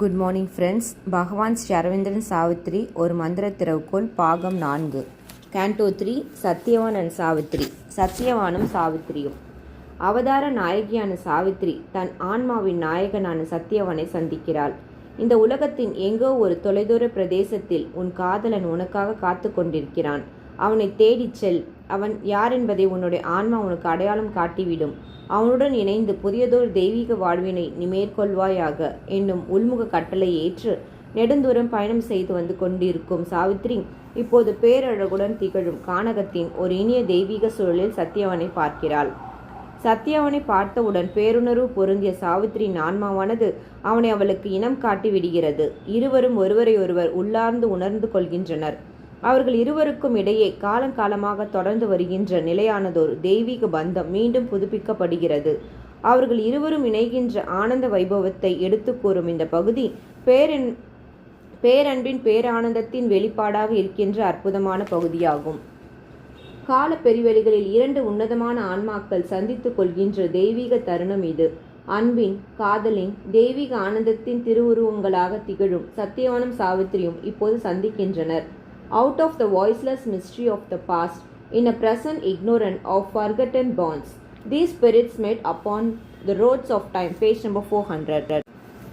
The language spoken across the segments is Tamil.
Good morning friends. பகவான் ஸ்ரீ அரவிந்தன் சாவித்ரி ஒரு மந்திர திறவுகோல் பாகம் நான்கு. Canto three Satyavan and Savitri சத்யவானும் சாவித்ரியும் அவதார நாயகியான சாவித்ரி தன் ஆன்மாவின் நாயகனான சத்யவானை சந்திக்கிறாள். இந்த உலகத்தின் எங்கோ ஒரு தொலைதூர பிரதேசத்தில் உன் காதலன் உனக்காக காத்து கொண்டிருக்கிறான். அவனை தேடிச் செல். அவன் யார் என்பதை உன்னுடைய ஆன்மா உனக்கு அடையாளம் காட்டிவிடும். அவனுடன் இணைந்து புதியதோர் தெய்வீக வாழ்வினை நீ மேற்கொள்வாயாக என்னும் உள்முக கட்டளை ஏற்று நெடுந்தூரம் பயணம் செய்து வந்து கொண்டிருக்கும் சாவித்ரி இப்போது பேரழகுடன் திகழும் கானகத்தின் ஒரு இனிய தெய்வீக சூழலில் சத்யவனை பார்க்கிறாள். சத்தியவனை பார்த்தவுடன் பேருணர்வு பொருந்திய சாவித்திரியின் ஆன்மாவானது அவனை அவளுக்கு இனம் காட்டி விடுகிறது இருவரும் ஒருவரை ஒருவர் உள்ளார்ந்து உணர்ந்து கொள்கின்றனர். அவர்கள் இருவருக்கும் இடையே காலங்காலமாக தொடர்ந்து வருகின்ற நிலையானதொரு தெய்வீக பந்தம் மீண்டும் புதுப்பிக்கப்படுகிறது. அவர்கள் இருவரும் இணைகின்ற ஆனந்த வைபவத்தை எடுத்து கூறும் இந்த பகுதி பேரன் பேரன்பின் பேரானந்தத்தின் வெளிப்பாடாக இருக்கின்ற அற்புதமான பகுதியாகும். கால பெரிவெளிகளில் இரண்டு உன்னதமான ஆன்மாக்கள் சந்தித்துக் கொள்கின்ற தெய்வீக தருணம் இது. அன்பின் காதலின் தெய்வீக ஆனந்தத்தின் திருவுருவங்களாக திகழும் சத்தியவானும் சாவித்திரியும் இப்போது சந்திக்கின்றனர். out of the voiceless mystery of the past, in a present ignorant of forgotten bonds. These spirits met upon the roads of time. Page number 400.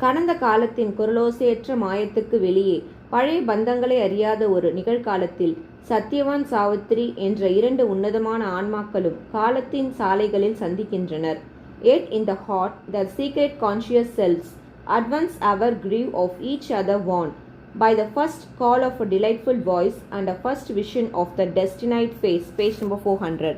கடந்த காலத்தின் குரலோசையற்ற மாயத்துக்கு வெளியே பழைய பந்தங்களை அறியாத ஒரு நிகழ்காலத்தில் சத்யவான் சாவித்ரி என்ற இரண்டு உன்னதமான ஆன்மாக்களும் காலத்தின் சாலைகளில் சந்திக்கின்றனர் yet in the heart the secret conscious cells advance our grieve of each other van by the first call of a delightful voice and a first vision of the destined face, page number 400.